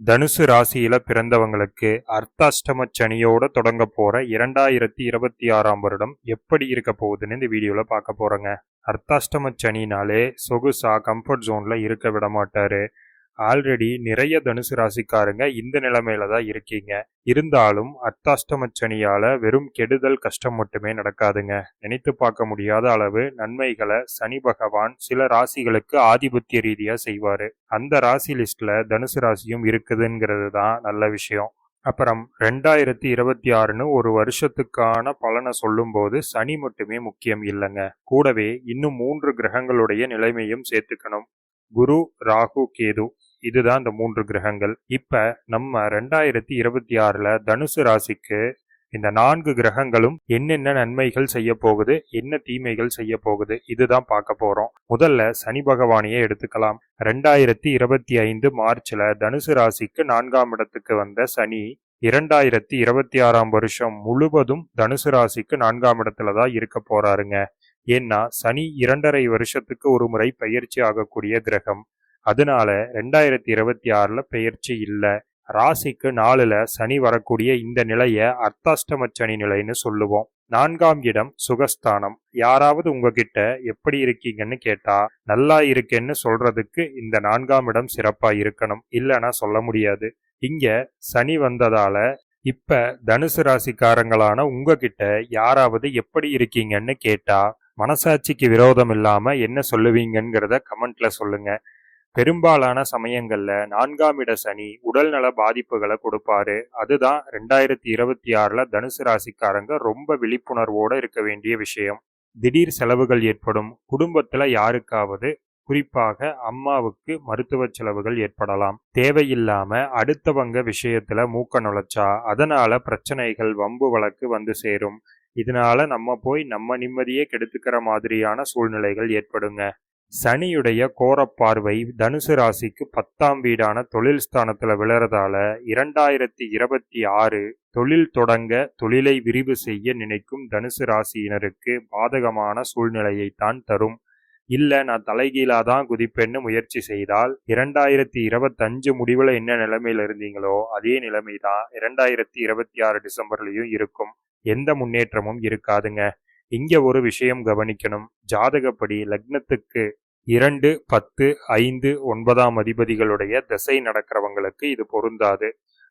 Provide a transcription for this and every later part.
தனுசு ராசியில பிறந்தவங்களுக்கு அர்த்தாஷ்டம சனியோட தொடங்க போற இரண்டாயிரத்தி இருபத்தி ஆறாம் வருடம் எப்படி இருக்க போகுதுன்னு இந்த வீடியோல பார்க்க போறோங்க. அர்த்தாஷ்டம சனினாலே சொகுசா கம்ஃபர்ட் ஜோன்ல இருக்க விட மாட்டாரு ஆல்ரெடி நிறைய தனுசு ராசிக்காரங்க இந்த நிலைமையில தான் இருக்கீங்க. இருந்தாலும் அர்த்தாஷ்டம சனியால வெறும் கெடுதல் கஷ்டம் மட்டுமே நடக்காதுங்க. நினைத்து பார்க்க முடியாத அளவு நன்மைகளை சனி பகவான் சில ராசிகளுக்கு ஆதிபத்திய ரீதியா செய்வாரு. அந்த ராசி லிஸ்ட்ல தனுசு ராசியும் இருக்குதுங்கிறது தான் நல்ல விஷயம். அப்புறம் ரெண்டாயிரத்தி இருபத்தி ஆறுன்னு ஒரு வருஷத்துக்கான பலனை சொல்லும்போது சனி மட்டுமே முக்கியம் இல்லைங்க. கூடவே இன்னும் மூன்று கிரகங்களுடைய நிலைமையும் சேர்த்துக்கணும். குரு ராகு கேது. இதுதான் இந்த மூன்று கிரகங்கள். இப்ப நம்ம ரெண்டாயிரத்தி இருபத்தி ஆறுல தனுசு ராசிக்கு இந்த நான்கு கிரகங்களும் என்னென்ன நன்மைகள் செய்ய போகுது என்ன தீமைகள் செய்ய போகுது இதுதான் பார்க்க போறோம். முதல்ல சனி பகவானையே எடுத்துக்கலாம். ரெண்டாயிரத்தி இருபத்தி ஐந்து மார்ச்ல தனுசு ராசிக்கு நான்காம் இடத்துக்கு வந்த சனி இரண்டாயிரத்தி இருபத்தி ஆறாம் வருஷம் முழுவதும் தனுசு ராசிக்கு நான்காம் இடத்துல தான் இருக்க போறாருங்க. ஏன்னா சனி இரண்டரை வருஷத்துக்கு ஒரு முறை பயிற்சி ஆகக்கூடிய கிரகம். அதனால ரெண்டாயிரத்தி இருபத்தி ஆறில் பெயர்ச்சி இல்லை. ராசிக்கு நாலுல சனி வரக்கூடிய இந்த நிலையை அர்த்தாஷ்டம சனி நிலைன்னு சொல்லுவோம். நான்காம் இடம் சுகஸ்தானம். யாராவது உங்ககிட்ட எப்படி இருக்கீங்கன்னு கேட்டா நல்லா இருக்கேன்னு சொல்றதுக்கு இந்த நான்காம் இடம் சிறப்பா இருக்கணும். இல்லைன்னா சொல்ல முடியாது. இங்க சனி வந்ததால இப்ப தனுசு ராசிக்காரங்களான உங்ககிட்ட யாராவது எப்படி இருக்கீங்கன்னு கேட்டா மனசாட்சிக்கு விரோதம் இல்லாம என்ன சொல்லுவீங்கங்கிறத கமெண்ட்ல சொல்லுங்க. பெரும்பாலான சமயங்கள்ல நான்காம் இட சனி உடல்நல பாதிப்புகளை கொடுப்பாரு. அதுதான் ரெண்டாயிரத்தி இருபத்தி ஆறுல தனுசு ராசிக்காரங்க ரொம்ப விழிப்புணர்வோட இருக்க வேண்டிய விஷயம். திடீர் செலவுகள் ஏற்படும். குடும்பத்துல யாருக்காவது குறிப்பாக அம்மாவுக்கு மருத்துவ செலவுகள் ஏற்படலாம். தேவையில்லாம அடுத்தவங்க விஷயத்துல மூக்க நுழைச்சா அதனால பிரச்சனைகள் வம்பு வழக்கு வந்து சேரும். இதனால நம்ம போய் நம்ம நிம்மதியே கெடுத்துக்கிற மாதிரியான சூழ்நிலைகள் ஏற்படுங்க. சனியுடைய கோரப்பார்வை தனுசு ராசிக்கு பத்தாம் வீடான தொழில் ஸ்தானத்தில் விழறதால இரண்டாயிரத்தி இருபத்தி ஆறு தொழில் தொடங்க தொழிலை விரிவு செய்ய நினைக்கும் தனுசு ராசியினருக்கு பாதகமான சூழ்நிலையை தான் தரும். இல்லை நான் தலைகீழா தான் குதிப்பேன்னு முயற்சி செய்தால் இரண்டாயிரத்தி இருபத்தஞ்சு முடிவில் என்ன நிலைமையில் இருந்தீங்களோ அதே நிலைமை தான் இரண்டாயிரத்தி இருபத்தி ஆறு டிசம்பர்லேயும் இருக்கும். எந்த முன்னேற்றமும் இருக்காதுங்க. இங்க ஒரு விஷயம் கவனிக்கணும். ஜாதகப்படி லக்னத்துக்கு இரண்டு பத்து ஐந்து ஒன்பதாம் அதிபதிகளுடைய திசை நடக்கிறவங்களுக்கு இது பொருந்தாது.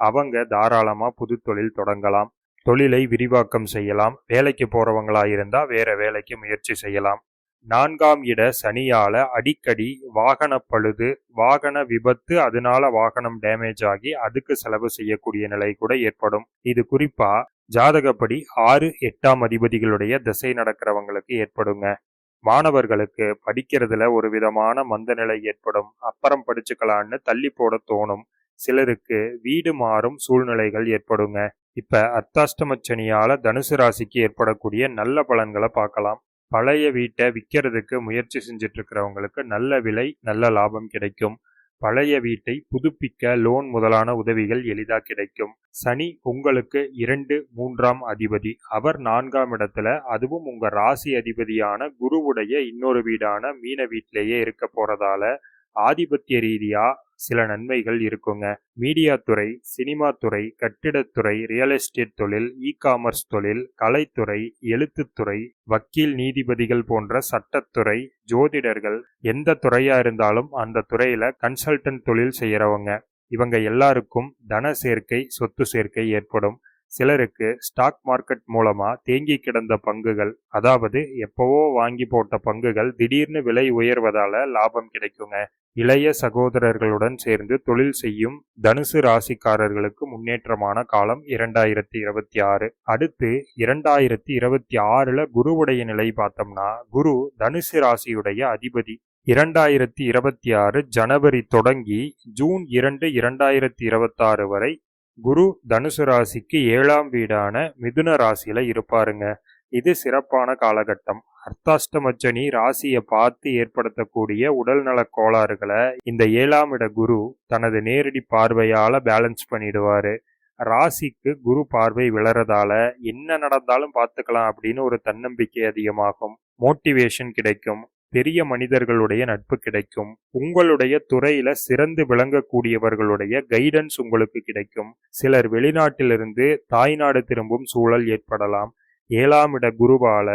அவங்க தாராளமா புது தொழில் தொடங்கலாம். தொழிலை விரிவாக்கம் செய்யலாம். வேலைக்கு போறவங்களா இருந்தா வேற வேலைக்கு முயற்சி செய்யலாம். நான்காம் இட சனியால அடிக்கடி வாகன பழுது வாகன விபத்து அதனால வாகனம் டேமேஜ் ஆகி அதுக்கு செலவு செய்யக்கூடிய நிலை கூட ஏற்படும். இது குறிப்பா ஜாதகப்படி ஆறு எட்டாம் அதிபதிகளுடைய திசை நடக்கிறவங்களுக்கு ஏற்படுங்க. மாணவர்களுக்கு படிக்கிறதுல ஒரு விதமான மந்தநிலை ஏற்படும். அப்புறம் படிச்சுக்கலான்னு தள்ளி போட தோணும். சிலருக்கு வீடு மாறும் சூழ்நிலைகள் ஏற்படுங்க. இப்ப அத்தாஷ்டமச்சனியால தனுசு ராசிக்கு ஏற்படக்கூடிய நல்ல பலன்களை பார்க்கலாம். பழைய வீட்டை விற்கிறதுக்கு முயற்சி செஞ்சுட்டு இருக்கிறவங்களுக்கு நல்ல விலை நல்ல லாபம் கிடைக்கும். பழைய வீட்டை புதுப்பிக்க லோன் முதலான உதவிகள் எளிதா கிடைக்கும். சனி உங்களுக்கு இரண்டு மூன்றாம் அதிபதி. அவர் நான்காம் இடத்துல. அதுவும் உங்க ராசி அதிபதியான குருவுடைய இன்னொரு வீடான மீன வீட்டிலேயே இருக்க போறதால ஆதிபத்திய ரீதியா சில நன்மைகள் இருக்குங்க. மீடியா துறை சினிமா துறை கட்டிடத்துறை ரியல் எஸ்டேட் தொழில் இ காமர்ஸ் தொழில் கலைத்துறை எழுத்துத்துறை வக்கீல் நீதிபதிகள் போன்ற சட்டத்துறை ஜோதிடர்கள் எந்த துறையா இருந்தாலும் அந்த துறையில கன்சல்டன்ட் தொழில் செய்யறவங்க. இவங்க எல்லாருக்கும் தன சேர்க்கை சொத்து சேர்க்கை ஏற்படும். சிலருக்கு ஸ்டாக் மார்க்கெட் மூலமா தேங்கி கிடந்த பங்குகள் அதாவது எப்பவோ வாங்கி போட்ட பங்குகள் திடீர்னு விலை உயர்வதால லாபம் கிடைக்குங்க. இளைய சகோதரர்களுடன் சேர்ந்து தொழில் செய்யும் தனுசு ராசிக்காரர்களுக்கு முன்னேற்றமான காலம் இரண்டாயிரத்தி இருபத்தி ஆறு அடுத்து இரண்டாயிரத்தி இருபத்தி ஆறுல குருவுடைய நிலை பார்த்தோம்னா குரு தனுசு ராசியுடைய அதிபதி. இரண்டாயிரத்தி இருபத்தி ஆறு ஜனவரி தொடங்கி ஜூன் இரண்டு இரண்டாயிரத்தி இருபத்தாறு வரை குரு தனுசு ராசிக்கு ஏழாம் வீடான மிதுன ராசியில் இருப்பாருங்க. இது சிறப்பான காலகட்டம். அர்த்தாஷ்டமச்சனி ராசியை பார்த்து ஏற்படுத்தக்கூடிய உடல்நல கோளாறுகளை இந்த ஏழாம் இட குரு தனது நேரடி பார்வையால் பேலன்ஸ் பண்ணிடுவார். ராசிக்கு குரு பார்வை விளறதால என்ன நடந்தாலும் பார்த்துக்கலாம் அப்படின்னு ஒரு தன்னம்பிக்கை அதிகமாகும். மோட்டிவேஷன் கிடைக்கும். பெரிய மனிதர்களுடைய நட்பு கிடைக்கும். உங்களுடைய துறையில சிறந்து விளங்கக்கூடியவர்களுடைய கைடன்ஸ் உங்களுக்கு கிடைக்கும். சிலர் வெளிநாட்டிலிருந்து தாய்நாடு திரும்பும் சூழல் ஏற்படலாம். ஏழாம் இட குருவால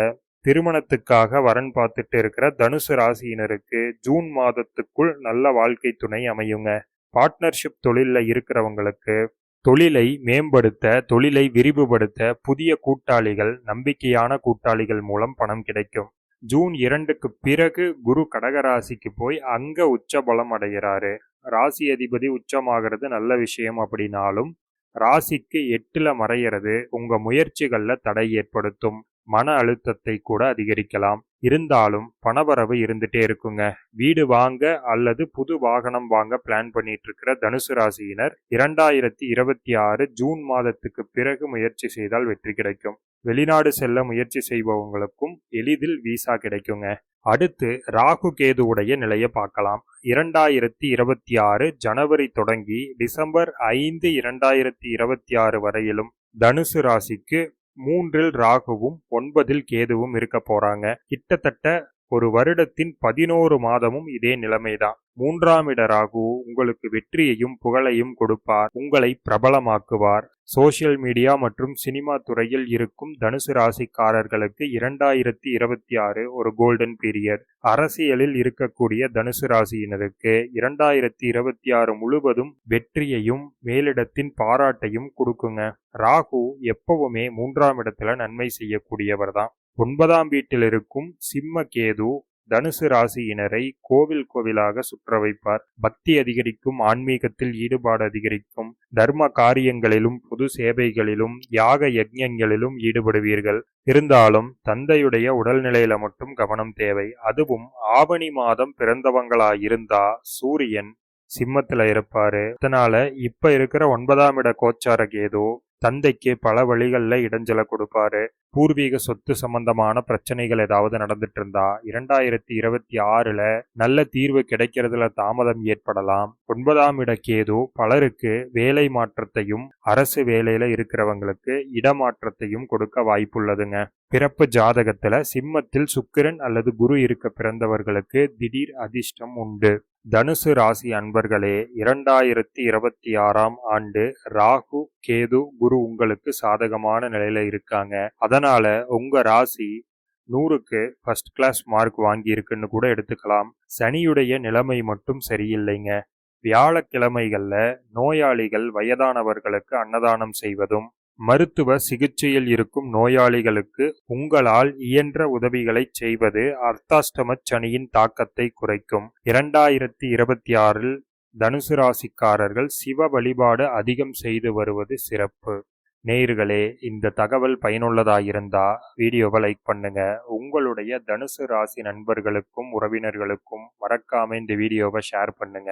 திருமணத்துக்காக வரன் பார்த்துட்டு இருக்கிற தனுசு ராசியினருக்கு ஜூன் மாதத்துக்குள் நல்ல வாழ்க்கை துணை அமையுங்க. பார்ட்னர்ஷிப் தொழிலில் இருக்கிறவங்களுக்கு தொழிலை மேம்படுத்த தொழிலை விரிவுபடுத்த புதிய கூட்டாளிகள் நம்பிக்கையான கூட்டாளிகள் மூலம் பணம் கிடைக்கும். ஜூன் இரண்டுக்கு பிறகு குரு கடகராசிக்கு போய் அங்க உச்ச பலம் அடைகிறாரு. ராசி அதிபதி உச்சமாகிறது நல்ல விஷயம் அப்படின்னாலும் ராசிக்கு எட்டுல மறையிறது உங்க முயற்சிகள்ல தடை ஏற்படுத்தும். மன அழுத்தத்தை கூட அதிகரிக்கலாம். இருந்தாலும் பணவரவு இருந்துட்டே இருக்குங்க. வீடு வாங்க அல்லது புது வாகனம் வாங்க பிளான் பண்ணிட்டு இருக்கிற தனுசு ராசியினர் இரண்டாயிரத்தி இருபத்தி ஆறு ஜூன் மாதத்துக்கு பிறகு முயற்சி செய்தால் வெற்றி கிடைக்கும். வெளிநாடு செல்ல முயற்சி செய்பவங்களுக்கும் எளிதில் விசா கிடைக்குங்க. அடுத்து ராகு கேதுவுடைய நிலையை பார்க்கலாம். இரண்டாயிரத்தி இருபத்தி ஆறு ஜனவரி தொடங்கி டிசம்பர் ஐந்து இரண்டாயிரத்தி இருபத்தி ஆறு வரையிலும் தனுசு ராசிக்கு மூன்றில் ராகுவும் ஒன்பதில் கேதுவும் இருக்க போறாங்க கிட்டத்தட்ட ஒரு வருடத்தின் பதினோரு மாதமும் இதே நிலைமைதான். மூன்றாம் இட ராகு உங்களுக்கு வெற்றியையும் புகழையும் கொடுப்பார். உங்களை பிரபலமாக்குவார். சோசியல் மீடியா மற்றும் சினிமா துறையில் இருக்கும் தனுசு ராசிக்காரர்களுக்கு இரண்டாயிரத்தி இருபத்தி ஆறு ஒரு கோல்டன் பீரியட். அரசியலில் இருக்கக்கூடிய தனுசு ராசியினருக்கு இரண்டாயிரத்தி இருபத்தி ஆறு முழுவதும் வெற்றியையும் மேலிடத்தின் பாராட்டையும் கொடுக்குங்க. ராகு எப்பவுமே மூன்றாம் இடத்துல நன்மை செய்யக்கூடியவர் தான் ஒன்பதாம் வீட்டில் இருக்கும் சிம்ம கேது தனுசு ராசியினரை கோவில் கோவிலாக சுற்ற வைப்பார். பக்தி அதிகரிக்கும் ஆன்மீகத்தில் ஈடுபாடு அதிகரிக்கும் தர்ம காரியங்களிலும் பொது சேவைகளிலும் யாக யஜ்யங்களிலும் ஈடுபடுவீர்கள். இருந்தாலும் தந்தையுடைய உடல்நிலையில மட்டும் கவனம் தேவை. அதுவும் ஆவணி மாதம் பிறந்தவங்களாயிருந்தா சூரியன் சிம்மத்துல இருப்பாரு. அதனால இப்ப இருக்கிற ஒன்பதாம் இட கோச்சார கேது தந்தைக்கு பல வழிகளில் இடைஞ்சலை கொடுப்பாரு. பூர்வீக சொத்து சம்பந்தமான பிரச்சனைகள் ஏதாவது நடந்துட்டு இருந்தா இரண்டாயிரத்தி இருபத்தி ஆறுல நல்ல தீர்வு கிடைக்கிறதுல தாமதம் ஏற்படலாம். ஒன்பதாம் இட கேது பலருக்கு வேலை மாற்றத்தையும் அரசு வேலையில இருக்கிறவங்களுக்கு இடமாற்றத்தையும் கொடுக்க வாய்ப்புள்ளதுங்க. பிறப்பு ஜாதகத்துல சிம்மத்தில் சுக்கிரன் அல்லது குரு இருக்க பிறந்தவர்களுக்கு திடீர் அதிர்ஷ்டம் உண்டு. தனுசு ராசி அன்பர்களே இரண்டாயிரத்தி இருபத்தி ஆறாம் ஆண்டு ராகு கேது குரு உங்களுக்கு சாதகமான நிலையில இருக்காங்க. அதனால உங்க ராசி நூறுக்கு ஃபர்ஸ்ட் கிளாஸ் மார்க் வாங்கி இருக்குன்னு கூட எடுத்துக்கலாம். சனியுடைய நிலைமை மட்டும் சரியில்லைங்க. வியாழக்கிழமைகளில் நோயாளிகள் வயதானவர்களுக்கு அன்னதானம் செய்வதும் மருத்துவ சிகிச்சையில் இருக்கும் நோயாளிகளுக்கு உங்களால் இயன்ற உதவிகளை செய்வது அர்த்தாஷ்டம சனியின் தாக்கத்தை குறைக்கும். இரண்டாயிரத்தி இருபத்தி ஆறில் தனுசு ராசிக்காரர்கள் சிவ வழிபாடு அதிகம் செய்து வருவது சிறப்பு. நேயர்களே இந்த தகவல் பயனுள்ளதாயிருந்தா வீடியோவை லைக் பண்ணுங்க. உங்களுடைய தனுசு ராசி நண்பர்களுக்கும் உறவினர்களுக்கும் மறக்காம இந்த வீடியோவை ஷேர் பண்ணுங்க.